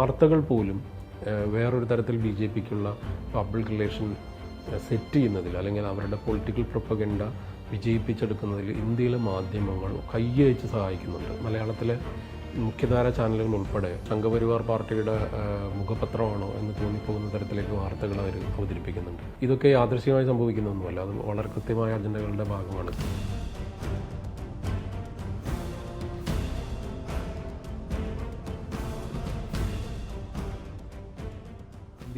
വാർത്തകൾ പോലും വേറൊരു തരത്തിൽ ബി ജെ പിക്കുള്ള പബ്ലിക് റിലേഷൻ സെറ്റ് ചെയ്യുന്നതിൽ അല്ലെങ്കിൽ അവരുടെ പൊളിറ്റിക്കൽ പ്രൊപ്പഗൻഡ വിജയിപ്പിച്ചെടുക്കുന്നതിൽ ഇന്ത്യയിലെ മാധ്യമങ്ങൾ കയ്യയച്ച് സഹായിക്കുന്നുണ്ട്. മലയാളത്തിലെ മുഖ്യധാര ചാനലുകൾ ഉൾപ്പെടെ സംഘപരിവാർ പാർട്ടിയുടെ മുഖപത്രമാണോ എന്ന് തോന്നിപ്പോകുന്ന തരത്തിലേക്ക് വാർത്തകൾ അവർ അവതരിപ്പിക്കുന്നുണ്ട്. ഇതൊക്കെ യാദൃശ്യമായി സംഭവിക്കുന്നൊന്നുമല്ല അത് വളരെ കൃത്യമായ അജണ്ടകളുടെ ഭാഗമാണ്.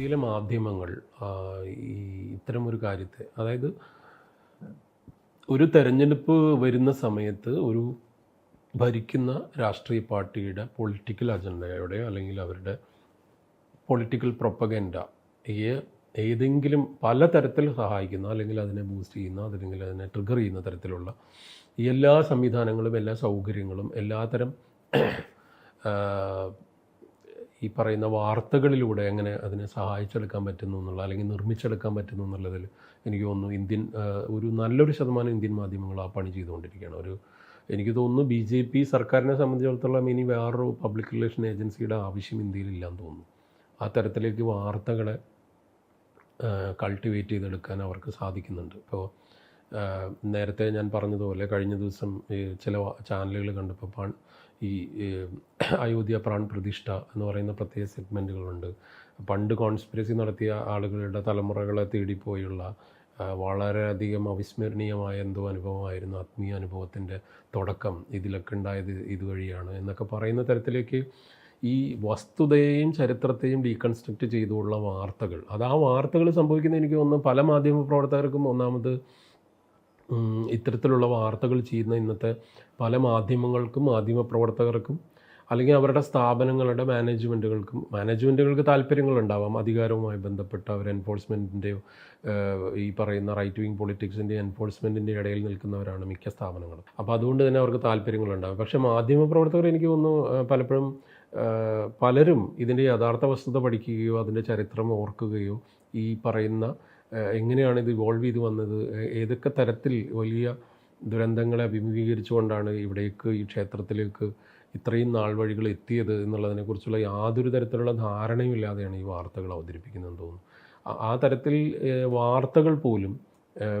ഇന്ത്യയിലെ മാധ്യമങ്ങൾ ഈ ഇത്തരം ഒരു കാര്യത്തെ അതായത് ഒരു തെരഞ്ഞെടുപ്പ് വരുന്ന സമയത്ത് ഒരു ഭരിക്കുന്ന രാഷ്ട്രീയ പാർട്ടിയുടെ പൊളിറ്റിക്കൽ അജണ്ടയുടെ അല്ലെങ്കിൽ അവരുടെ പൊളിറ്റിക്കൽ പ്രൊപ്പഗൻഡ ഏതെങ്കിലും പല തരത്തിൽ സഹായിക്കുന്ന അല്ലെങ്കിൽ അതിനെ ബൂസ്റ്റ് ചെയ്യുന്ന അല്ലെങ്കിൽ അതിനെ ട്രിഗർ ചെയ്യുന്ന തരത്തിലുള്ള എല്ലാ സംവിധാനങ്ങളും എല്ലാ സൗകര്യങ്ങളും എല്ലാത്തരം ഈ പറയുന്ന വാർത്തകളിലൂടെ എങ്ങനെ അതിനെ സഹായിച്ചെടുക്കാൻ പറ്റുന്നു എന്നുള്ള അല്ലെങ്കിൽ നിർമ്മിച്ചെടുക്കാൻ പറ്റുന്നു എന്നുള്ളതിൽ എനിക്ക് തോന്നുന്നു ഇന്ത്യൻ ഒരു നല്ലൊരു ശതമാനം ഇന്ത്യൻ മാധ്യമങ്ങൾ ആ പണി ചെയ്തുകൊണ്ടിരിക്കുകയാണ്. ഒരു എനിക്ക് തോന്നുന്നു ബി ജെ പി സർക്കാരിനെ സംബന്ധിച്ചിടത്തോളം ഇനി വേറൊരു പബ്ലിക് റിലേഷൻ ഏജൻസിയുടെ ആവശ്യം ഇന്ത്യയിലില്ലാന്ന് തോന്നുന്നു. ആ തരത്തിലേക്ക് വാർത്തകളെ കൾട്ടിവേറ്റ് ചെയ്തെടുക്കാൻ അവർക്ക് സാധിക്കുന്നുണ്ട്. ഇപ്പോൾ നേരത്തെ ഞാൻ പറഞ്ഞതുപോലെ കഴിഞ്ഞ ദിവസം ചില ചാനലുകൾ കണ്ടപ്പോൾ ഈ അയോധ്യ പ്രാൺ പ്രതിഷ്ഠ എന്ന് പറയുന്ന പ്രത്യേക സെഗ്മെന്റുകളുണ്ട് പണ്ട് കോൺസ്പിരസി നടത്തിയ ആളുകളുടെ തലമുറകളെ തേടിപ്പോയുള്ള വളരെയധികം അവിസ്മരണീയമായ എന്തോ അനുഭവമായിരുന്നു ആത്മീയ അനുഭവത്തിന്റെ തുടക്കം ഇതിലൊക്കെ ഉണ്ടായത് ഇതുവഴിയാണ് എന്നൊക്കെ പറയുന്ന തരത്തിലേക്ക് ഈ വസ്തുതയെയും ചരിത്രത്തെയും ഡീകൺസ്ട്രക്റ്റ് ചെയ്തുള്ള വാർത്തകൾ. അത് ആ വാർത്തകൾ സംഭവിക്കുന്ന എനിക്ക് തോന്നുന്നു പല മാധ്യമ പ്രവർത്തകർക്കും ഒന്നാമത് ഇത്തരത്തിലുള്ള വാർത്തകൾ ചെയ്യുന്ന ഇന്നത്തെ പല മാധ്യമങ്ങൾക്കും മാധ്യമപ്രവർത്തകർക്കും അല്ലെങ്കിൽ അവരുടെ സ്ഥാപനങ്ങളുടെ മാനേജ്മെന്റുകൾക്കും മാനേജ്മെന്റുകൾക്ക് താല്പര്യങ്ങളുണ്ടാവാം. അധികാരവുമായി ബന്ധപ്പെട്ട അവർ എൻഫോഴ്സ്മെന്റിന്റെയോ ഈ പറയുന്ന റൈറ്റ് വിങ് പൊളിറ്റിക്സിന്റെ എൻഫോഴ്സ്മെന്റിന്റെ ഇടയിൽ നിൽക്കുന്നവരാണ് മിക്ക സ്ഥാപനങ്ങളും. അപ്പോൾ അതുകൊണ്ട് തന്നെ അവർക്ക് താല്പര്യങ്ങളുണ്ടാവും. പക്ഷേ മാധ്യമ പ്രവർത്തകർ എനിക്ക് തോന്നുന്നു പലപ്പോഴും പലരും ഇതിന്റെ യഥാർത്ഥ വസ്തുത പഠിക്കുകയോ അതിന്റെ ചരിത്രം ഓർക്കുകയോ ഈ പറയുന്ന എങ്ങനെയാണ് ഇത് ഇവോൾവ് ചെയ്ത് വന്നത്? ഏതൊക്കെ തരത്തിൽ വലിയ ദുരന്തങ്ങളെ അഭിമുഖീകരിച്ചുകൊണ്ടാണ് ഇവിടേക്ക് ഈ ക്ഷേത്രത്തിലേക്ക് ഇത്രയും നാൾ വഴികൾ എത്തിയത് എന്നുള്ളതിനെക്കുറിച്ചുള്ള യാതൊരു തരത്തിലുള്ള ധാരണയും ഇല്ലാതെയാണ് ഈ വാർത്തകൾ അവതരിപ്പിക്കുന്നതെന്ന് തോന്നുന്നു. ആ- തരത്തിൽ വാർത്തകൾ പോലും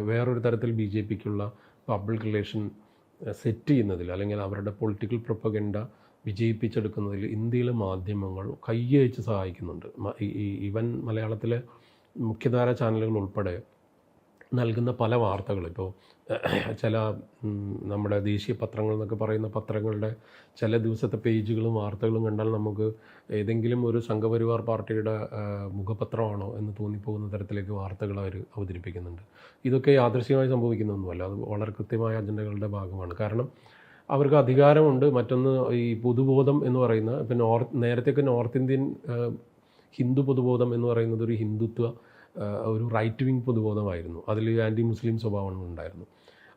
വേറൊരു തരത്തിൽ ബി ജെ പിക്കുള്ള പബ്ലിക് റിലേഷൻ സെറ്റ് ചെയ്യുന്നതിൽ അല്ലെങ്കിൽ അവരുടെ പൊളിറ്റിക്കൽ പ്രൊപ്പഗൻഡ വിജയിപ്പിച്ചെടുക്കുന്നതിൽ ഇന്ത്യയിലെ മാധ്യമങ്ങൾ കയ്യയച്ച് സഹായിക്കുന്നുണ്ട്. ഈവൻ മലയാളത്തിലെ മുഖ്യധാര ചാനലുകൾ ഉൾപ്പെടെ നൽകുന്ന പല വാർത്തകൾ. ഇപ്പോൾ ചില നമ്മുടെ ദേശീയ പത്രങ്ങൾ എന്നൊക്കെ പറയുന്ന പത്രങ്ങളുടെ ചില ദിവസത്തെ പേജുകളും വാർത്തകളും കണ്ടാൽ നമുക്ക് ഏതെങ്കിലും ഒരു സംഘപരിവാർ പാർട്ടിയുടെ മുഖപത്രമാണോ എന്ന് തോന്നിപ്പോകുന്ന തരത്തിലേക്ക് വാർത്തകൾ അവർ അവതരിപ്പിക്കുന്നുണ്ട്. ഇതൊക്കെ യാദൃശ്യമായി സംഭവിക്കുന്നൊന്നുമല്ല. അത് വളരെ കൃത്യമായ അജണ്ടകളുടെ ഭാഗമാണ്. കാരണം അവർക്ക് അധികാരമുണ്ട്. മറ്റൊന്ന് ഈ പൊതുബോധം എന്ന് പറയുന്ന ഇപ്പം നോർത്ത് നേരത്തെയൊക്കെ നോർത്ത് ഇന്ത്യൻ ഹിന്ദു പൊതുബോധം എന്ന് പറയുന്നത് ഒരു ഹിന്ദുത്വ ഒരു റൈറ്റ് വിങ് പൊതുബോധമായിരുന്നു. അതിൽ ആന്റി മുസ്ലിം സ്വഭാവം ഉണ്ടായിരുന്നു.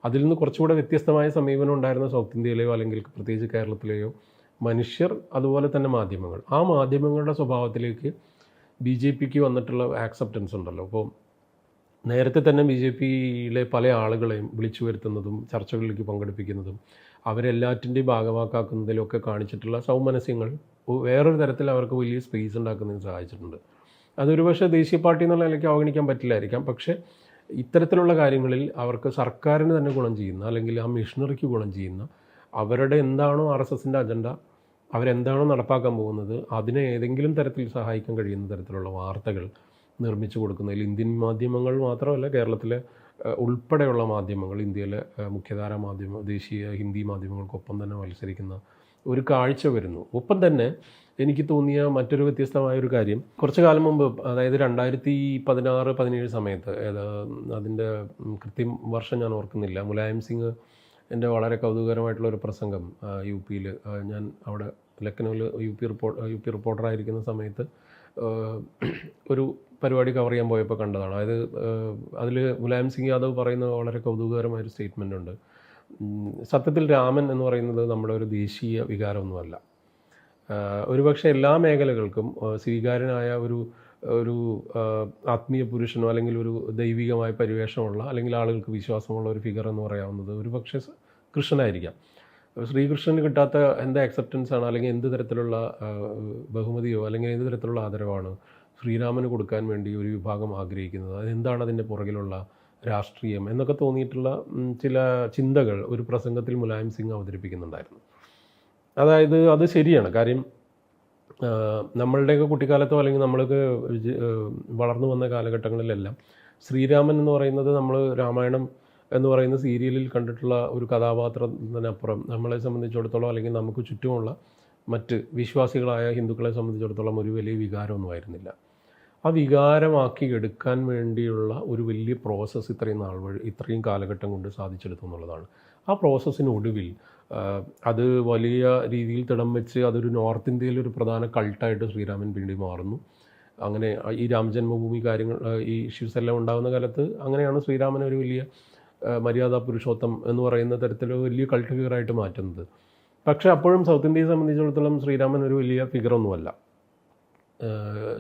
അതിൽ നിന്ന് കുറച്ചുകൂടെ വ്യത്യസ്തമായ സമീപനം ഉണ്ടായിരുന്ന സൗത്ത് ഇന്ത്യയിലെയോ അല്ലെങ്കിൽ പ്രത്യേകിച്ച് കേരളത്തിലെയോ മനുഷ്യർ അതുപോലെ തന്നെ മാധ്യമങ്ങൾ. ആ മാധ്യമങ്ങളുടെ സ്വഭാവത്തിലേക്ക് ബി ജെ പിക്ക് വന്നിട്ടുള്ള ആക്സെപ്റ്റൻസ് ഉണ്ടല്ലോ. അപ്പോൾ നേരത്തെ തന്നെ ബി ജെ പിയിലെ പല ആളുകളെയും വിളിച്ചു വരുത്തുന്നതും ചർച്ചകളിലേക്ക് പങ്കെടുപ്പിക്കുന്നതും അവരെല്ലാറ്റിന്റെയും ഭാഗമാക്കാക്കുന്നതിലൊക്കെ കാണിച്ചിട്ടുള്ള സൗമനസ്യങ്ങൾ വേറൊരു തരത്തിൽ അവർക്ക് വലിയ സ്പേസ് ഉണ്ടാക്കുന്നതിന് സഹായിച്ചിട്ടുണ്ട്. അതൊരു പക്ഷേ ദേശീയ പാർട്ടി എന്നുള്ള നിലയ്ക്ക് അവഗണിക്കാൻ പറ്റില്ലായിരിക്കാം. പക്ഷേ ഇത്തരത്തിലുള്ള കാര്യങ്ങളിൽ അവർക്ക് സർക്കാരിന് തന്നെ ഗുണം ചെയ്യുന്ന അല്ലെങ്കിൽ ആ മിഷണറിക്ക് ഗുണം ചെയ്യുന്ന അവരുടെ എന്താണോ ആർ എസ് എസിന്റെ അജണ്ട അവരെന്താണോ നടപ്പാക്കാൻ പോകുന്നത് അതിനെ ഏതെങ്കിലും തരത്തിൽ സഹായിക്കാൻ കഴിയുന്ന തരത്തിലുള്ള വാർത്തകൾ നിർമ്മിച്ചു കൊടുക്കുന്നതിൽ ഇന്ത്യൻ മാധ്യമങ്ങൾ മാത്രമല്ല കേരളത്തിലെ ഉൾപ്പെടെയുള്ള മാധ്യമങ്ങൾ ഇന്ത്യയിലെ മുഖ്യധാര മാധ്യമ ദേശീയ ഹിന്ദി മാധ്യമങ്ങൾക്കൊപ്പം തന്നെ മത്സരിക്കുന്ന ഒരു കാഴ്ച വരുന്നു. ഒപ്പം തന്നെ എനിക്ക് തോന്നിയ മറ്റൊരു വ്യത്യസ്തമായ ഒരു കാര്യം കുറച്ച് കാലം മുമ്പ് അതായത് രണ്ടായിരത്തി പതിനാറ് പതിനേഴ് സമയത്ത് അതിന്റെ കൃത്യം വർഷം ഞാൻ ഓർക്കുന്നില്ല. മുലായം സിംഗ് എന്റെ വളരെ കൗതുകകരമായിട്ടുള്ള ഒരു പ്രസംഗം യു പിയിൽ ഞാൻ അവിടെ ലക്നൗവിൽ U P report U P റിപ്പോർട്ടറായിരിക്കുന്ന സമയത്ത് ഒരു പരിപാടി കവർ ചെയ്യാൻ പോയപ്പോൾ കണ്ടതാണ്. അതായത് അതിൽ മുലായം സിംഗ് യാദവ് പറയുന്ന വളരെ കൗതുകകരമായൊരു സ്റ്റേറ്റ്മെന്റ് ഉണ്ട്. സത്യത്തിൽ രാമൻ എന്ന് പറയുന്നത് നമ്മുടെ ഒരു ദേശീയ വികാരമൊന്നുമല്ല. ഒരുപക്ഷെ എല്ലാ മേഖലകൾക്കും സ്വീകാര്യനായ ഒരു ഒരു ആത്മീയ പുരുഷനോ അല്ലെങ്കിൽ ഒരു ദൈവികമായ പരിവേഷമുള്ള അല്ലെങ്കിൽ ആളുകൾക്ക് വിശ്വാസമുള്ള ഒരു ഫിഗർ എന്ന് പറയാവുന്നത് ഒരു പക്ഷേ കൃഷ്ണനായിരിക്കാം. ശ്രീകൃഷ്ണന് കിട്ടാത്ത എന്താ അക്സെപ്റ്റൻസ് ആണ്? അല്ലെങ്കിൽ എന്ത് തരത്തിലുള്ള ബഹുമതിയോ അല്ലെങ്കിൽ എന്ത് തരത്തിലുള്ള ആദരവാണ് ശ്രീരാമന് കൊടുക്കാൻ വേണ്ടി ഒരു വിഭാഗം ആഗ്രഹിക്കുന്നത്. അതെന്താണ് അതിന്റെ പുറകിലുള്ള രാഷ്ട്രീയം എന്നൊക്കെ തോന്നിയിട്ടുള്ള ചില ചിന്തകൾ ഒരു പ്രസംഗത്തിൽ മുലായം സിംഗ് അവതരിപ്പിക്കുന്നുണ്ടായിരുന്നു. അതായത് അത് ശരിയാണ്. കാര്യം നമ്മളുടെയൊക്കെ കുട്ടിക്കാലത്തോ അല്ലെങ്കിൽ നമ്മൾക്ക് വളർന്നു വന്ന കാലഘട്ടങ്ങളിലെല്ലാം ശ്രീരാമൻ എന്ന് പറയുന്നത് നമ്മൾ രാമായണം എന്ന് പറയുന്ന സീരിയലിൽ കണ്ടിട്ടുള്ള ഒരു കഥാപാത്രത്തിനപ്പുറം നമ്മളെ സംബന്ധിച്ചിടത്തോളം അല്ലെങ്കിൽ നമുക്ക് ചുറ്റുമുള്ള മറ്റ് വിശ്വാസികളായ ഹിന്ദുക്കളെ സംബന്ധിച്ചിടത്തോളം ഒരു വലിയ വികാരമൊന്നും ആയിരുന്നില്ല. ആ വികാരമാക്കി എടുക്കാൻ വേണ്ടിയുള്ള ഒരു വലിയ പ്രോസസ്സ് ഇത്രയും നാൾ വഴി ഇത്രയും കാലഘട്ടം കൊണ്ട് സാധിച്ചെടുത്തു എന്നുള്ളതാണ്. ആ പ്രോസസ്സിനൊടുവിൽ അത് വലിയ രീതിയിൽ തിടം വെച്ച് അതൊരു നോർത്ത് ഇന്ത്യയിൽ ഒരു പ്രധാന കൾട്ടായിട്ട് ശ്രീരാമൻ പിന്നീട് മാറുന്നു. അങ്ങനെ ഈ രാമജന്മഭൂമി കാര്യങ്ങൾ ഈ ഇഷ്യൂസ് എല്ലാം ഉണ്ടാകുന്ന കാലത്ത് അങ്ങനെയാണ് ശ്രീരാമൻ ഒരു വലിയ മര്യാദ പുരുഷോത്തം എന്ന് പറയുന്ന തരത്തിൽ വലിയ കൾട്ട് ഫിഗറായിട്ട് മാറ്റുന്നത്. പക്ഷേ അപ്പോഴും സൗത്ത് ഇന്ത്യയെ സംബന്ധിച്ചിടത്തോളം ശ്രീരാമൻ ഒരു വലിയ ഫിഗറൊന്നുമല്ല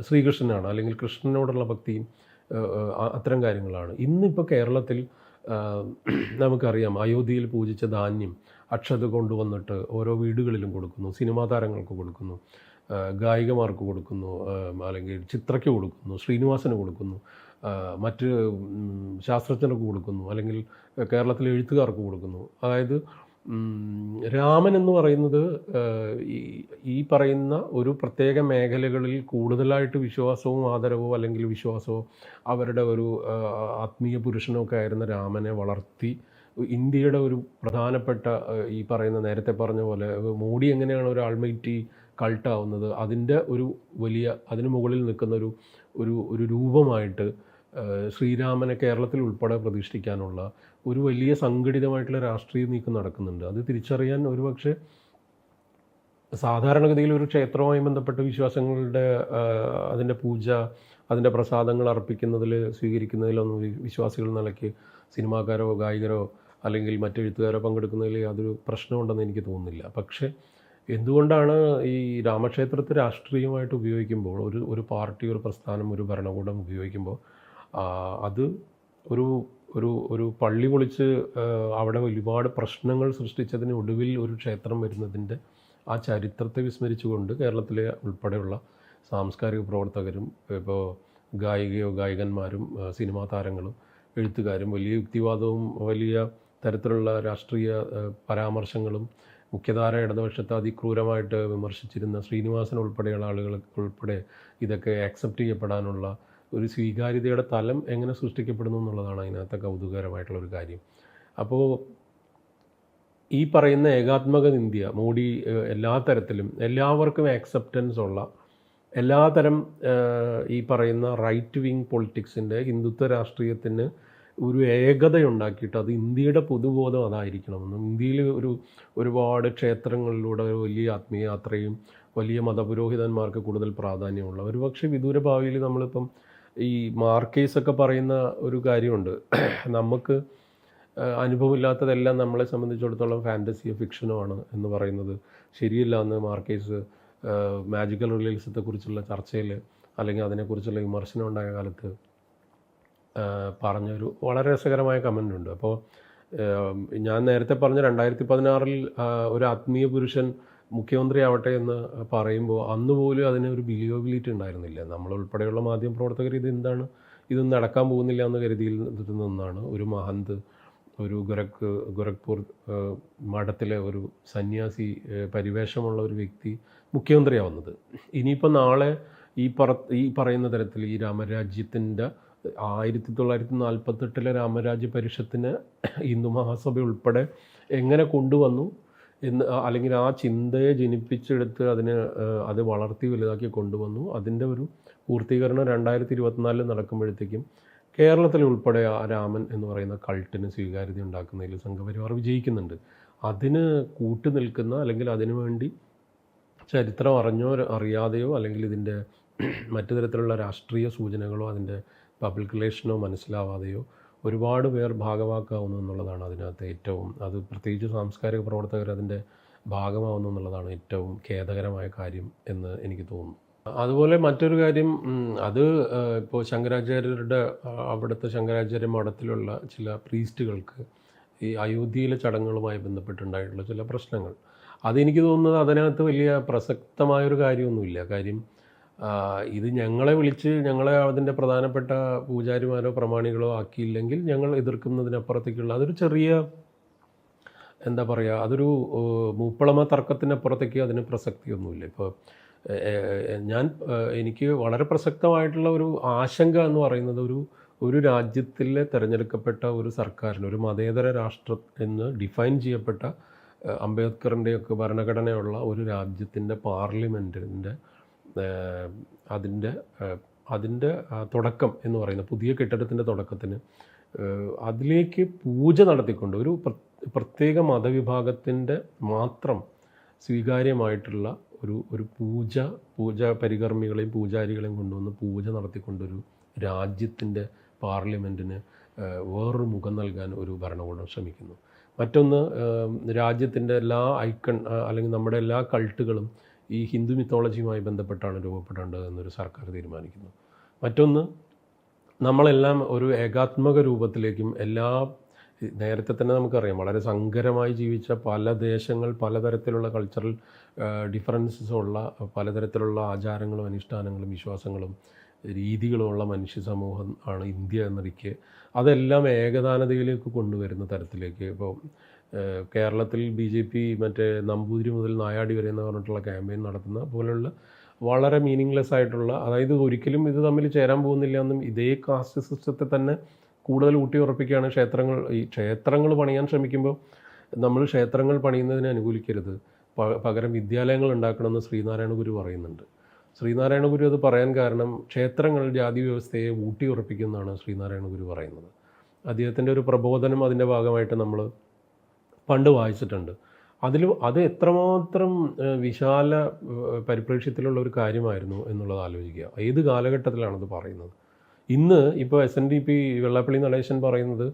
ശ്രീകൃഷ്ണനാണ് അല്ലെങ്കിൽ കൃഷ്ണനോടുള്ള ഭക്തിയും അത്തരം കാര്യങ്ങളാണ്. ഇന്നിപ്പോൾ കേരളത്തിൽ നമുക്കറിയാം അയോധ്യയിൽ പൂജിച്ച ധാന്യം അക്ഷത കൊണ്ടുവന്നിട്ട് ഓരോ വീടുകളിലും കൊടുക്കുന്നു സിനിമാ താരങ്ങൾക്ക് കൊടുക്കുന്നു ഗായികമാർക്ക് കൊടുക്കുന്നു അല്ലെങ്കിൽ ചിത്രയ്ക്ക് കൊടുക്കുന്നു ശ്രീനിവാസന് കൊടുക്കുന്നു മറ്റ് ശാസ്ത്രജ്ഞർക്ക് കൊടുക്കുന്നു അല്ലെങ്കിൽ കേരളത്തിലെ എഴുത്തുകാർക്ക് കൊടുക്കുന്നു. അതായത് രാമൻ എന്ന് പറയുന്നത് ഈ പറയുന്ന ഒരു പ്രത്യേക മേഖലകളിൽ കൂടുതലായിട്ട് വിശ്വാസവും ആദരവോ അല്ലെങ്കിൽ വിശ്വാസമോ അവരുടെ ഒരു ആത്മീയ പുരുഷനൊക്കെ ആയിരുന്ന രാമനെ വളർത്തി ഇന്ത്യയുടെ ഒരു പ്രധാനപ്പെട്ട ഈ പറയുന്ന നേരത്തെ പറഞ്ഞ പോലെ മോഡി എങ്ങനെയാണ് ഒരു ആൾമൈറ്റി കൾട്ടാവുന്നത് അതിന്റെ ഒരു വലിയ അതിന് മുകളിൽ നിൽക്കുന്ന ഒരു ഒരു ഒരു രൂപമായിട്ട് ശ്രീരാമനെ കേരളത്തിൽ ഉൾപ്പെടെ പ്രതിഷ്ഠിക്കാനുള്ള ഒരു വലിയ സംഘടിതമായിട്ടുള്ള രാഷ്ട്രീയ നീക്കം നടക്കുന്നുണ്ട്. അത് തിരിച്ചറിയാൻ ഒരുപക്ഷെ സാധാരണഗതിയിൽ ഒരു ക്ഷേത്രവുമായി ബന്ധപ്പെട്ട വിശ്വാസങ്ങളുടെ അതിന്റെ പൂജ അതിന്റെ പ്രസാദങ്ങൾ അർപ്പിക്കുന്നതിൽ സ്വീകരിക്കുന്നതിലൊന്നും വിശ്വാസികൾ നിലയ്ക്ക് സിനിമാക്കാരോ ഗായകരോ അല്ലെങ്കിൽ മറ്റെഴുത്തുകാരോ പങ്കെടുക്കുന്നതിൽ യാതൊരു പ്രശ്നമുണ്ടെന്ന് എനിക്ക് തോന്നുന്നില്ല. പക്ഷേ എന്തുകൊണ്ടാണ് ഈ രാമക്ഷേത്രത്തെ രാഷ്ട്രീയമായിട്ട് ഉപയോഗിക്കുമ്പോൾ ഒരു ഒരു പാർട്ടി ഒരു പ്രസ്ഥാനം ഒരു ഭരണകൂടം ഉപയോഗിക്കുമ്പോൾ അത് ഒരു ഒരു ഒരു പള്ളി പൊളിച്ച് അവിടെ ഒരുപാട് പ്രശ്നങ്ങൾ സൃഷ്ടിച്ചതിന് ഒടുവിൽ ഒരു ക്ഷേത്രം വരുന്നതിന്റെ ആ ചരിത്രത്തെ വിസ്മരിച്ചുകൊണ്ട് കേരളത്തിലെ ഉൾപ്പെടെയുള്ള സാംസ്കാരിക പ്രവർത്തകരും ഇപ്പോൾ ഗായികയോ ഗായകന്മാരും സിനിമാ താരങ്ങളും എഴുത്തുകാരും വലിയ യുക്തിവാദവും വലിയ തരത്തിലുള്ള രാഷ്ട്രീയ പരാമർശങ്ങളും മുഖ്യധാര ഇടതുപക്ഷത്തെ അതിക്രൂരമായിട്ട് വിമർശിച്ചിരുന്ന ശ്രീനിവാസൻ ഉൾപ്പെടെയുള്ള ആളുകൾ ഉൾപ്പെടെ ഇതൊക്കെ ആക്സെപ്റ്റ് ചെയ്യപ്പെടാനുള്ള ഒരു സ്വീകാര്യതയുടെ തലം എങ്ങനെ സൃഷ്ടിക്കപ്പെടുന്നു എന്നുള്ളതാണ് അതിനകത്തെ കൗതുകകരമായിട്ടുള്ള ഒരു കാര്യം. അപ്പോൾ ഈ പറയുന്ന ഏകാത്മക ഇന്ത്യ മോഡി എല്ലാ തരത്തിലും എല്ലാവർക്കും ആക്സെപ്റ്റൻസ് ഉള്ള എല്ലാതരം ഈ പറയുന്ന റൈറ്റ് വിങ് പൊളിറ്റിക്സിന്റെ ഹിന്ദുത്വ രാഷ്ട്രീയത്തിന് ഒരു ഏകതയുണ്ടാക്കിയിട്ട് അത് ഇന്ത്യയുടെ പൊതുബോധം അതായിരിക്കണമെന്നും ഇന്ത്യയിൽ ഒരു ഒരുപാട് ക്ഷേത്രങ്ങളിലൂടെ വലിയ ആത്മീയയാത്രയും വലിയ മതപുരോഹിതന്മാർക്ക് കൂടുതൽ പ്രാധാന്യമുള്ള ഒരു പക്ഷേ വിദൂര ഭാവിയിൽ നമ്മളിപ്പം ഈ മാർക്കേസ് ഒക്കെ പറയുന്ന ഒരു കാര്യമുണ്ട്. നമുക്ക് അനുഭവമില്ലാത്തതെല്ലാം നമ്മളെ സംബന്ധിച്ചിടത്തോളം ഫാന്റസിയോ ഫിക്ഷനോ ആണ് എന്ന് പറയുന്നത്. ശരിയല്ല എന്ന് മാർക്കേസ് മാജിക്കൽ റിലീസത്തെ കുറിച്ചുള്ള ചർച്ചയിൽ അല്ലെങ്കിൽ അതിനെക്കുറിച്ചുള്ള വിമർശനം ഉണ്ടായ കാലത്ത് പറഞ്ഞൊരു വളരെ രസകരമായ കമന്റ് ഉണ്ട് അപ്പോൾ ഞാൻ നേരത്തെ പറഞ്ഞ രണ്ടായിരത്തി പതിനാറിൽ ഒരു ആത്മീയ പുരുഷൻ മുഖ്യമന്ത്രി ആവട്ടെ എന്ന് പറയുമ്പോൾ അന്ന് പോലും അതിന് ഒരു ബിലിയോബിലിറ്റി ഉണ്ടായിരുന്നില്ല. നമ്മളുൾപ്പെടെയുള്ള മാധ്യമ പ്രവർത്തകർ ഇത് എന്താണ്? ഇത് നടക്കാൻ പോകുന്നില്ല എന്ന് കരുതിയിൽ നിന്നാണ് ഒരു മഹന്ത് ഒരു ഗൊരഖ് ഗൊരഖ്പൂർ മഠത്തിലെ ഒരു സന്യാസി പരിവേഷമുള്ള ഒരു വ്യക്തി മുഖ്യമന്ത്രിയാവുന്നത് ഇനിയിപ്പോൾ നാളെ ഈ പറ ഈ പറയുന്ന തരത്തിൽ ഈ രാമരാജ്യത്തിന്റെ ആയിരത്തി തൊള്ളായിരത്തി നാൽപ്പത്തെട്ടിലെ രാമരാജ്യ പരിഷത്തിന് ഹിന്ദു മഹാസഭ ഉൾപ്പെടെ എങ്ങനെ കൊണ്ടുവന്നു? എന്ന് അല്ലെങ്കിൽ ആ ചിന്തയെ ജനിപ്പിച്ചെടുത്ത് അതിനെ അത് വളർത്തി വലുതാക്കി കൊണ്ടുവന്നു. അതിന്റെ ഒരു പൂർത്തീകരണം രണ്ടായിരത്തി ഇരുപത്തിനാലിൽ നടക്കുമ്പോഴത്തേക്കും കേരളത്തിൽ ഉൾപ്പെടെ ആ രാമൻ എന്ന് പറയുന്ന കൾട്ടിന് സ്വീകാര്യത ഉണ്ടാക്കുന്നതിൽ സംഘപരിവാർ വിജയിക്കുന്നുണ്ട്. അതിന് കൂട്ടു നിൽക്കുന്ന അല്ലെങ്കിൽ അതിനുവേണ്ടി ചരിത്രം അറിഞ്ഞോ അറിയാതെയോ അല്ലെങ്കിൽ ഇതിന്റെ മറ്റു തരത്തിലുള്ള രാഷ്ട്രീയ സൂചനകളോ അതിന്റെ പബ്ലിക് റിലേഷനോ മനസ്സിലാവാതെയോ ഒരുപാട് പേർ ഭാഗമാക്കാവുന്നു എന്നുള്ളതാണ് അതിനകത്ത് ഏറ്റവും അത് പ്രത്യേകിച്ച് സാംസ്കാരിക പ്രവർത്തകർ അതിന്റെ ഭാഗമാവുന്നു എന്നുള്ളതാണ് ഏറ്റവും ഖേദകരമായ കാര്യം എന്ന് എനിക്ക് തോന്നുന്നു. അതുപോലെ മറ്റൊരു കാര്യം അത് ഇപ്പോൾ ശങ്കരാചാര്യരുടെ അവിടുത്തെ ശങ്കരാചാര്യ മഠത്തിലുള്ള ചില പ്രീസ്റ്റുകൾക്ക് ഈ അയോധ്യയിലെ ചടങ്ങുകളുമായി ബന്ധപ്പെട്ടുണ്ടായിട്ടുള്ള ചില പ്രശ്നങ്ങൾ. അതെനിക്ക് തോന്നുന്നത് അതിനകത്ത് വലിയ പ്രസക്തമായൊരു കാര്യമൊന്നുമില്ല. കാര്യം ഇത് ഞങ്ങളെ വിളിച്ച് ഞങ്ങളെ അതിന്റെ പ്രധാനപ്പെട്ട പൂജാരിമാരോ പ്രമാണികളോ ആക്കിയില്ലെങ്കിൽ ഞങ്ങൾ എതിർക്കുന്നതിനപ്പുറത്തേക്കുള്ള അതൊരു ചെറിയ എന്താ പറയുക അതൊരു മൂപ്പളമ തർക്കത്തിനപ്പുറത്തേക്ക് അതിന് പ്രസക്തിയൊന്നുമില്ല. ഇപ്പോൾ ഞാൻ എനിക്ക് വളരെ പ്രസക്തമായിട്ടുള്ള ഒരു ആശങ്ക എന്ന് പറയുന്നത് ഒരു ഒരു രാജ്യത്തിലെ തിരഞ്ഞെടുക്കപ്പെട്ട ഒരു സർക്കാരിന് ഒരു മതേതര രാഷ്ട്ര എന്ന് ഡിഫൈൻ ചെയ്യപ്പെട്ട അംബേദ്കറിന്റെയൊക്കെ ഭരണഘടനയുള്ള ഒരു രാജ്യത്തിന്റെ പാർലമെന്റിന്റെ അതിന്റെ അതിന്റെ തുടക്കം എന്ന് പറയുന്ന പുതിയ കെട്ടിടത്തിന്റെ തുടക്കത്തിന് അതിലേക്ക് പൂജ നടത്തിക്കൊണ്ട് ഒരു പ്രത്യേക മതവിഭാഗത്തിന്റെ മാത്രം സ്വീകാര്യമായിട്ടുള്ള ഒരു ഒരു പൂജ പൂജ പരികർമ്മികളെയും പൂജാരികളെയും കൊണ്ടുവന്ന് പൂജ നടത്തിക്കൊണ്ടൊരു രാജ്യത്തിന്റെ പാർലമെന്റിന് വേറൊരു മുഖം നൽകാൻ ഒരു ഭരണകൂടം ശ്രമിക്കുന്നു. മറ്റൊന്ന് രാജ്യത്തിന്റെ എല്ലാ ഐക്കൺ അല്ലെങ്കിൽ നമ്മുടെ എല്ലാ കൾട്ടുകളും ഈ ഹിന്ദു മിത്തോളജിയുമായി ബന്ധപ്പെട്ടാണ് രൂപപ്പെടേണ്ടത് എന്നൊരു സർക്കാർ തീരുമാനിക്കുന്നു. മറ്റൊന്ന് നമ്മളെല്ലാം ഒരു ഏകാത്മക രൂപത്തിലേക്കും എല്ലാ നേരത്തെ തന്നെ നമുക്കറിയാം വളരെ സങ്കരമായി ജീവിച്ച പല ദേശങ്ങൾ പലതരത്തിലുള്ള കൾച്ചറൽ ഡിഫറൻസസ് ഉള്ള പലതരത്തിലുള്ള ആചാരങ്ങളും അനുഷ്ഠാനങ്ങളും വിശ്വാസങ്ങളും രീതികളുമുള്ള മനുഷ്യ സമൂഹം ആണ് ഇന്ത്യ എന്നിരിക്കെ അതെല്ലാം ഏകദാനതയിലേക്ക് കൊണ്ടുവരുന്ന തരത്തിലേക്ക് ഇപ്പോൾ കേരളത്തിൽ ബി ജെ പി മറ്റേ നമ്പൂതിരി മുതൽ നായാടി വരെ എന്ന് പറഞ്ഞിട്ടുള്ള ക്യാമ്പയിൻ നടത്തുന്ന പോലെയുള്ള വളരെ മീനിങ്ലെസ് ആയിട്ടുള്ള അതായത് ഒരിക്കലും ഇത് തമ്മിൽ ചേരാൻ പോകുന്നില്ല എന്നും ഇതേ കാസ്റ്റ് സിസ്റ്റത്തെ തന്നെ കൂടുതൽ ഊട്ടി ഉറപ്പിക്കുകയാണ് ക്ഷേത്രങ്ങൾ. ഈ ക്ഷേത്രങ്ങൾ പണിയാൻ ശ്രമിക്കുമ്പോൾ നമ്മൾ ക്ഷേത്രങ്ങൾ പണിയുന്നതിനെ അനുകൂലിക്കരുത്. പകരം വിദ്യാലയങ്ങൾ ഉണ്ടാക്കണമെന്ന് ശ്രീനാരായണ ഗുരു പറയുന്നുണ്ട്. ശ്രീനാരായണ ഗുരു അത് പറയാൻ കാരണം ക്ഷേത്രങ്ങൾ ജാതി വ്യവസ്ഥയെ ഊട്ടി ഉറപ്പിക്കുന്നതാണ് ശ്രീനാരായണ ഗുരു പറയുന്നത്. അദ്ദേഹത്തിന്റെ ഒരു പ്രബോധനം അതിന്റെ ഭാഗമായിട്ട് നമ്മൾ പണ്ട് വായിച്ചിട്ടുണ്ട്. അതിൽ അത് എത്രമാത്രം വിശാല പരിപ്രേക്ഷ്യത്തിലുള്ള ഒരു കാര്യമായിരുന്നു എന്നുള്ളത് ആലോചിക്കുക. ഏത് കാലഘട്ടത്തിലാണത് പറയുന്നത്? ഇന്ന് ഇപ്പോൾ S N D P Vellappally Natesan പറയുന്നത്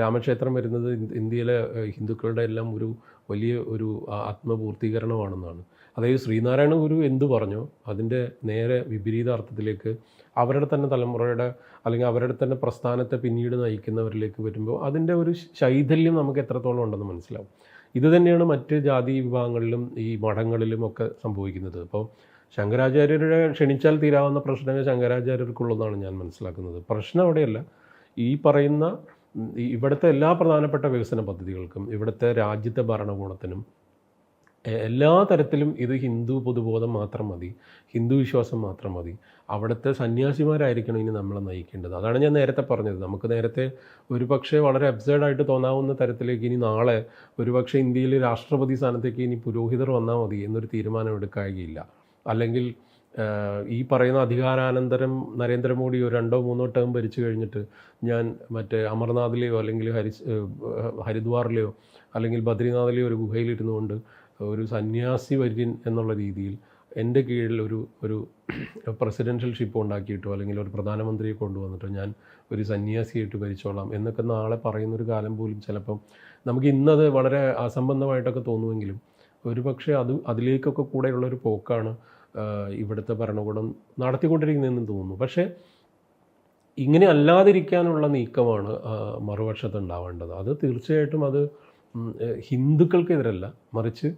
രാമക്ഷേത്രം വരുന്നത് ഇന്ത്യയിലെ ഹിന്ദുക്കളുടെ എല്ലാം ഒരു വലിയ ഒരു ആത്മപൂർത്തീകരണമാണെന്നാണ്. അതായത് ശ്രീനാരായണ ഗുരു എന്തു പറഞ്ഞു? അതിന്റെ നേരെ വിപരീത അർത്ഥത്തിലേക്ക് അവരുടെ തന്നെ തലമുറയുടെ അല്ലെങ്കിൽ അവരുടെ തന്നെ പ്രസ്ഥാനത്തെ പിന്നീട് നയിക്കുന്നവരിലേക്ക് വരുമ്പോൾ അതിന്റെ ഒരു ശൈഥല്യം നമുക്ക് എത്രത്തോളം ഉണ്ടെന്ന് മനസ്സിലാവും. ഇത് തന്നെയാണ് മറ്റ് ജാതി വിഭാഗങ്ങളിലും ഈ മഠങ്ങളിലും ഒക്കെ സംഭവിക്കുന്നത്. അപ്പോൾ ശങ്കരാചാര്യരുടെ ക്ഷണിച്ചാൽ തീരാവുന്ന പ്രശ്നങ്ങൾ ശങ്കരാചാര്യർക്കുള്ളതാണ് ഞാൻ മനസ്സിലാക്കുന്നത്. പ്രശ്നം അവിടെയല്ല. ഈ പറയുന്ന ഇവിടുത്തെ എല്ലാ പ്രധാനപ്പെട്ട വികസന പദ്ധതികൾക്കും ഇവിടുത്തെ രാജ്യത്തെ ഭരണകൂടത്തിനും എല്ലാ തരത്തിലും ഇത് ഹിന്ദു പൊതുബോധം മാത്രം മതി ഹിന്ദു വിശ്വാസം മാത്രം മതി. അവിടുത്തെ സന്യാസിമാരായിരിക്കണം ഇനി നമ്മളെ നയിക്കേണ്ടത്. അതാണ് ഞാൻ നേരത്തെ പറഞ്ഞത്. നമുക്ക് നേരത്തെ ഒരു പക്ഷേ വളരെ അബ്സേർഡായിട്ട് തോന്നാവുന്ന തരത്തിലേക്ക് ഇനി നാളെ ഒരു പക്ഷേ ഇന്ത്യയിൽ രാഷ്ട്രപതി സ്ഥാനത്തേക്ക് ഇനി പുരോഹിതർ വന്നാൽ മതി എന്നൊരു തീരുമാനം എടുക്കുകയില്ല അല്ലെങ്കിൽ ഈ പറയുന്ന അധികാരാനന്തരം നരേന്ദ്രമോദി ഒരു രണ്ടോ മൂന്നോ ടേം ഭരിച്ചു കഴിഞ്ഞിട്ട് ഞാൻ മറ്റേ അമർനാഥിലെയോ അല്ലെങ്കിൽ ഹരി ഹരിദ്വാറിലെയോ അല്ലെങ്കിൽ ബദ്രിനാഥിലെയോ ഒരു ഗുഹയിലിരുന്നു കൊണ്ട് ഒരു സന്യാസി വര്യൻ എന്നുള്ള രീതിയിൽ എന്റെ കീഴിൽ ഒരു ഒരു പ്രസിഡൻഷ്യൽ ഷിപ്പ് ഉണ്ടാക്കിയിട്ടോ അല്ലെങ്കിൽ ഒരു പ്രധാനമന്ത്രിയെ കൊണ്ടുവന്നിട്ടോ ഞാൻ ഒരു സന്യാസിയായിട്ട് ഭരിച്ചോളാം എന്നൊക്കെ നാളെ പറയുന്നൊരു കാലം പോലും ചിലപ്പം നമുക്ക് ഇന്നത് വളരെ അസംബന്ധമായിട്ടൊക്കെ തോന്നുമെങ്കിലും ഒരു പക്ഷേ അത് അതിലേക്കൊക്കെ കൂടെയുള്ളൊരു പോക്കാണ് ഇവിടുത്തെ ഭരണകൂടം നടത്തിക്കൊണ്ടിരിക്കുന്നതെന്ന് തോന്നുന്നു. പക്ഷേ ഇങ്ങനെ അല്ലാതിരിക്കാനുള്ള നീക്കമാണ് മറുപക്ഷത്ത് ഉണ്ടാവേണ്ടത് അത് തീർച്ചയായിട്ടും അത് ഹിന്ദുക്കൾക്കെതിരല്ല. മറിച്ച്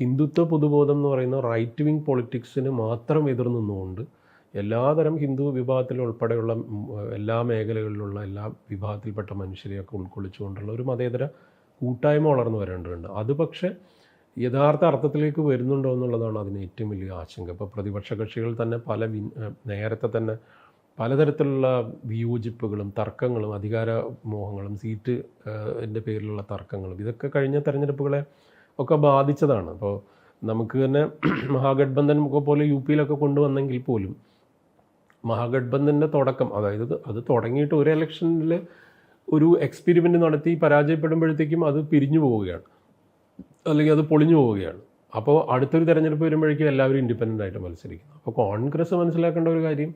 ഹിന്ദുത്വ പൊതുബോധം എന്ന് പറയുന്ന റൈറ്റ് വിങ് പൊളിറ്റിക്സിന് മാത്രം എതിർ നിന്നുകൊണ്ട് എല്ലാതരം ഹിന്ദു വിഭാഗത്തിൽ ഉൾപ്പെടെയുള്ള എല്ലാ മേഖലകളിലുള്ള എല്ലാ വിഭാഗത്തിൽപ്പെട്ട മനുഷ്യരെയൊക്കെ ഉൾക്കൊള്ളിച്ചുകൊണ്ടുള്ള ഒരു മതേതര കൂട്ടായ്മ വളർന്നു വരേണ്ടതുണ്ട്. അത് പക്ഷേ യഥാർത്ഥ അർത്ഥത്തിലേക്ക് വരുന്നുണ്ടോ എന്നുള്ളതാണ് അതിന് ഏറ്റവും വലിയ ആശങ്ക. ഇപ്പോൾ പ്രതിപക്ഷ കക്ഷികൾ തന്നെ പല നേരത്തെ തന്നെ പലതരത്തിലുള്ള വിയോജിപ്പുകളും തർക്കങ്ങളും അധികാര മോഹങ്ങളും സീറ്റ് എന്റെ പേരിലുള്ള തർക്കങ്ങളും ഇതൊക്കെ കഴിഞ്ഞ തെരഞ്ഞെടുപ്പുകളെ ഒക്കെ ബാധിച്ചതാണ്. അപ്പോൾ നമുക്ക് തന്നെ മഹാഗഡ്ബന്ധൻ ഒക്കെ പോലെ യു പിയിലൊക്കെ കൊണ്ടുവന്നെങ്കിൽ പോലും മഹാഗഡ്ബന്ധന്റെ തുടക്കം അതായത് അത് തുടങ്ങിയിട്ട് ഒരു ഇലക്ഷനിൽ ഒരു എക്സ്പെരിമെന്റ് നടത്തി പരാജയപ്പെടുമ്പോഴത്തേക്കും അത് പിരിഞ്ഞു പോവുകയാണ്. അല്ലെങ്കിൽ അത് പൊളിഞ്ഞു പോവുകയാണ്. അപ്പോൾ അടുത്തൊരു തെരഞ്ഞെടുപ്പ് വരുമ്പോഴേക്കും എല്ലാവരും ഇൻഡിപെൻഡന്റ് ആയിട്ട് മത്സരിക്കുന്നു. അപ്പോൾ കോൺഗ്രസ് മനസ്സിലാക്കേണ്ട ഒരു കാര്യം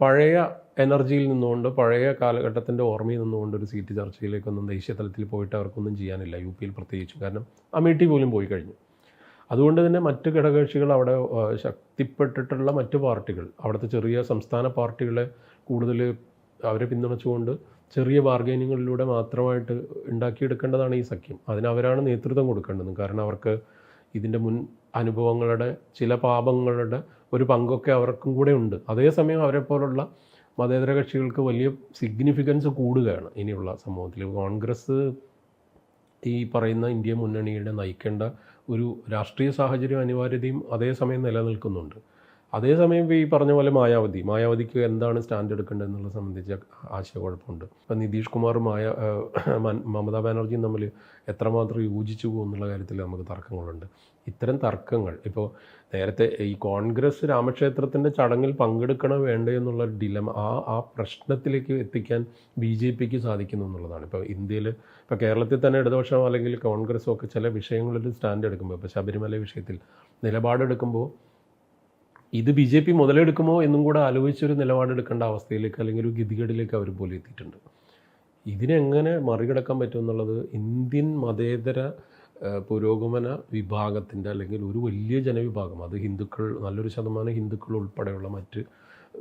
പഴയ എനർജിയിൽ നിന്നുകൊണ്ട് പഴയ കാലഘട്ടത്തിന്റെ ഓർമ്മയിൽ നിന്നുകൊണ്ട് ഒരു സീറ്റ് ചർച്ചയിലേക്കൊന്നും ദേശീയ തലത്തിൽ പോയിട്ട് അവർക്കൊന്നും ചെയ്യാനില്ല യു പിയിൽ പ്രത്യേകിച്ചും. കാരണം അമേഠി പോലും പോയി കഴിഞ്ഞു. അതുകൊണ്ട് തന്നെ മറ്റ് ഘടകകക്ഷികൾ അവിടെ ശക്തിപ്പെട്ടിട്ടുള്ള മറ്റ് പാർട്ടികൾ അവിടുത്തെ ചെറിയ സംസ്ഥാന പാർട്ടികളെ കൂടുതൽ അവരെ പിന്തുണച്ചുകൊണ്ട് ചെറിയ ബാർഗൈനിങ്ങിലൂടെ മാത്രമായിട്ട് ഉണ്ടാക്കിയെടുക്കേണ്ടതാണ് ഈ സഖ്യം. അതിന് അവരാണ് നേതൃത്വം കൊടുക്കേണ്ടത്. കാരണം അവർക്ക് ഇതിന്റെ മുൻ അനുഭവങ്ങളുടെ ചില പാപങ്ങളുടെ ഒരു പങ്കൊക്കെ അവർക്കും കൂടെ ഉണ്ട്. അതേസമയം അവരെ പോലുള്ള മതേതര കക്ഷികൾക്ക് വലിയ സിഗ്നിഫിക്കൻസ് കൂടുകയാണ് ഇനിയുള്ള സമൂഹത്തിൽ. കോൺഗ്രസ് ഈ പറയുന്ന ഇന്ത്യ മുന്നണിയുടെ നയിക്കേണ്ട ഒരു രാഷ്ട്രീയ സാഹചര്യം അനിവാര്യതയും അതേസമയം നിലനിൽക്കുന്നുണ്ട്. അതേസമയം ഈ പറഞ്ഞ പോലെ മായാവതി മായാവതിക്ക് എന്താണ് സ്റ്റാൻഡ് എടുക്കേണ്ടത് എന്നുള്ളത് സംബന്ധിച്ച ആശയക്കുഴപ്പമുണ്ട് ഇപ്പം നിതീഷ് കുമാറും മായ മമതാ ബാനർജിയും തമ്മിൽ എത്രമാത്രം യോജിച്ചു പോകും എന്നുള്ള കാര്യത്തിൽ നമുക്ക് തർക്കങ്ങളുണ്ട്. ഇത്തരം തർക്കങ്ങൾ ഇപ്പോൾ നേരത്തെ ഈ കോൺഗ്രസ് രാമക്ഷേത്രത്തിന്റെ ചടങ്ങിൽ പങ്കെടുക്കണോ വേണ്ടേ എന്നുള്ള ഡിലമ ആ ആ പ്രശ്നത്തിലേക്ക് എത്തിക്കാൻ ബി ജെ പിക്ക് സാധിക്കുന്നു എന്നുള്ളതാണ്. ഇപ്പോൾ ഇന്ത്യയിൽ ഇപ്പോൾ കേരളത്തിൽ തന്നെ ഇടതുപക്ഷം അല്ലെങ്കിൽ കോൺഗ്രസ്സും ഒക്കെ ചില വിഷയങ്ങളിൽ സ്റ്റാൻഡ് എടുക്കുമ്പോൾ ഇപ്പോൾ ശബരിമല വിഷയത്തിൽ നിലപാടെടുക്കുമ്പോൾ ഇത് ബി ജെ പി മുതലെടുക്കുമോ എന്നും കൂടെ ആലോചിച്ചൊരു നിലപാടെടുക്കേണ്ട അവസ്ഥയിലേക്ക് അല്ലെങ്കിൽ ഒരു ഗതികേടിലേക്ക് അവർ പോലും എത്തിയിട്ടുണ്ട് ഇതിനെങ്ങനെ മറികടക്കാൻ പറ്റും എന്നുള്ളത് ഇന്ത്യൻ മതേതര പുരോഗമന വിഭാഗത്തിന്റെ അല്ലെങ്കിൽ ഒരു വലിയ ജനവിഭാഗം അത് ഹിന്ദുക്കൾ നല്ലൊരു ശതമാനം ഹിന്ദുക്കൾ ഉൾപ്പെടെയുള്ള മറ്റ്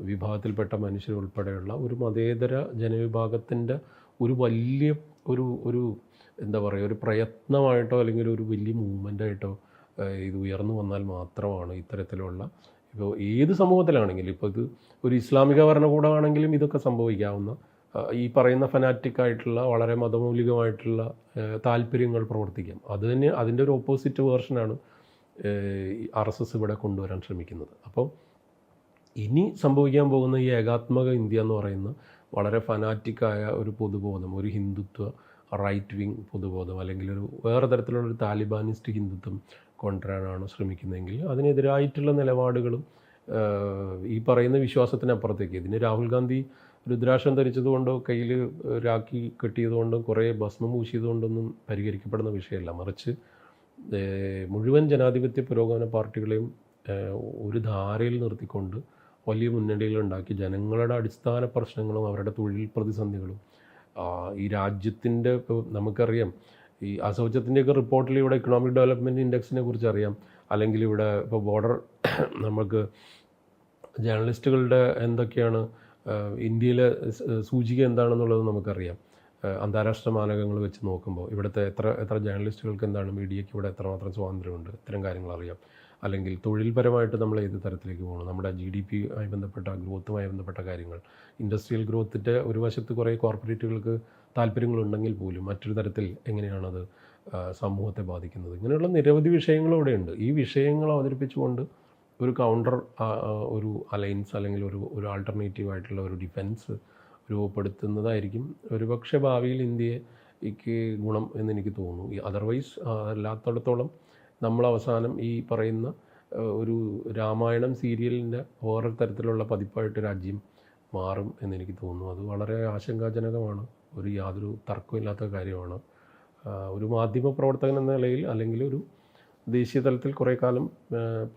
വിഭാഗത്തിൽപ്പെട്ട മനുഷ്യർ ഉൾപ്പെടെയുള്ള ഒരു മതേതര ജനവിഭാഗത്തിന്റെ ഒരു വലിയ ഒരു ഒരു എന്താ പറയുക ഒരു പ്രയത്നമായിട്ടോ അല്ലെങ്കിൽ ഒരു വലിയ മൂവ്മെന്റായിട്ടോ ഇത് ഉയർന്നു വന്നാൽ മാത്രമാണ് ഇത്തരത്തിലുള്ള ഇപ്പോൾ ഏത് സമൂഹത്തിലാണെങ്കിലും ഇപ്പോൾ ഇത് ഒരു ഇസ്ലാമിക ഭരണകൂടമാണെങ്കിലും ഇതൊക്കെ സംഭവിക്കാവുന്ന ഈ പറയുന്ന ഫനാറ്റിക് ആയിട്ടുള്ള വളരെ മതമൗലികമായിട്ടുള്ള താല്പര്യങ്ങൾ പ്രവർത്തിക്കാം. അത് തന്നെ അതിന്റെ ഒരു ഓപ്പോസിറ്റ് വേർഷനാണ് ആർ എസ് എസ് ഇവിടെ കൊണ്ടുവരാൻ ശ്രമിക്കുന്നത്. അപ്പോൾ ഇനി സംഭവിക്കാൻ പോകുന്ന ഈ ഏകാത്മക ഇന്ത്യ എന്ന് പറയുന്ന വളരെ ഫനാറ്റിക്കായ ഒരു പൊതുബോധം ഒരു ഹിന്ദുത്വ റൈറ്റ് വിങ് പൊതുബോധം അല്ലെങ്കിൽ ഒരു വേറെ തരത്തിലുള്ള ഒരു താലിബാനിസ്റ്റ് ഹിന്ദുത്വം കൊണ്ടുവരാനാണ് ശ്രമിക്കുന്നതെങ്കിൽ അതിനെതിരായിട്ടുള്ള നിലപാടുകളും ഈ പറയുന്ന വിശ്വാസത്തിനപ്പുറത്തേക്ക്. ഇതിന് രാഹുൽ ഗാന്ധി രുദ്രാക്ഷം ധരിച്ചതുകൊണ്ടോ കയ്യിൽ രാഖി കെട്ടിയതുകൊണ്ടോ കുറേ ഭസ്മം പൂശിയതുകൊണ്ടൊന്നും പരിഹരിക്കപ്പെടുന്ന വിഷയമല്ല. മറിച്ച് മുഴുവൻ ജനാധിപത്യ പുരോഗമന പാർട്ടികളെയും ഒരു ധാരയിൽ നിർത്തിക്കൊണ്ട് വലിയ മുന്നണികൾ ഉണ്ടാക്കി ജനങ്ങളുടെ അടിസ്ഥാന പ്രശ്നങ്ങളും അവരുടെ തൊഴിൽ പ്രതിസന്ധികളും ഈ രാജ്യത്തിന്റെ ഇപ്പോൾ നമുക്കറിയാം ഈ അസൗചത്തിന്റെയൊക്കെ റിപ്പോർട്ടിൽ ഇവിടെ ഇക്കണോമിക് ഡെവലപ്മെന്റ് ഇൻഡെക്സിനെ കുറിച്ച് അറിയാം അല്ലെങ്കിൽ ഇവിടെ ഇപ്പോൾ ബോർഡർ നമുക്ക് ജേർണലിസ്റ്റുകളുടെ എന്തൊക്കെയാണ് ഇന്ത്യയിലെ സൂചിക എന്താണെന്നുള്ളത് നമുക്കറിയാം. അന്താരാഷ്ട്ര മാനകങ്ങൾ വെച്ച് നോക്കുമ്പോൾ ഇവിടുത്തെ എത്ര എത്ര ജേർണലിസ്റ്റുകൾക്ക് എന്താണ് മീഡിയയ്ക്ക് ഇവിടെ എത്രമാത്രം സ്വാതന്ത്ര്യമുണ്ട് ഇത്തരം കാര്യങ്ങൾ അറിയാം അല്ലെങ്കിൽ തൊഴിൽപരമായിട്ട് നമ്മൾ ഏത് തരത്തിലേക്ക് പോകണം? നമ്മുടെ ജി ഡി പി ആയി ബന്ധപ്പെട്ട ഗ്രോത്തുമായി ബന്ധപ്പെട്ട കാര്യങ്ങൾ. ഇൻഡസ്ട്രിയൽ ഗ്രോത്തിന്റെ ഒരു വശത്ത് കുറേ കോർപ്പറേറ്റുകൾക്ക് താല്പര്യങ്ങളുണ്ടെങ്കിൽ പോലും മറ്റൊരു തരത്തിൽ എങ്ങനെയാണത് സമൂഹത്തെ ബാധിക്കുന്നത്? ഇങ്ങനെയുള്ള നിരവധി വിഷയങ്ങൾ ഇവിടെയുണ്ട്. ഈ വിഷയങ്ങൾ അവതരിപ്പിച്ചുകൊണ്ട് ഒരു കൗണ്ടർ ഒരു അലയൻസ് അല്ലെങ്കിൽ ഒരു ഒരു ആൾട്ടർനേറ്റീവ് ആയിട്ടുള്ള ഒരു ഡിഫൻസ് രൂപപ്പെടുത്തുന്നതായിരിക്കും. ഒരുപക്ഷെ ഭാവിയിൽ ഇന്ത്യയ്ക്ക് ഗുണം എന്ന് എനിക്ക് തോന്നുന്നു. അതർവൈസ് അല്ലാത്തടത്തോളം നമ്മൾ അവസാനം ഈ പറയുന്ന ഒരു രാമായണം സീരിയലിന്റെ വേറെ തരത്തിലുള്ള പതിപ്പായിട്ട് രാജ്യം മാറും എന്നെനിക്ക് തോന്നുന്നു. അത് വളരെ ആശങ്കാജനകമാണ്. ഒരു യാതൊരു തർക്കമില്ലാത്ത കാര്യമാണ്. ഒരു മാധ്യമ പ്രവർത്തകൻ എന്ന നിലയിൽ അല്ലെങ്കിൽ ഒരു ദേശീയ തലത്തിൽ കുറേ കാലം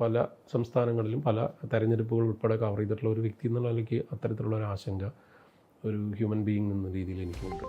പല സംസ്ഥാനങ്ങളിലും പല തെരഞ്ഞെടുപ്പുകൾ ഉൾപ്പെടെ കവർ ചെയ്തിട്ടുള്ള ഒരു വ്യക്തി എന്നുള്ള നിലയ്ക്ക് അത്തരത്തിലുള്ള ഒരു ആശങ്ക ഒരു ഹ്യൂമൻ ബീയിങ് എന്ന രീതിയിൽ എനിക്കുണ്ട്.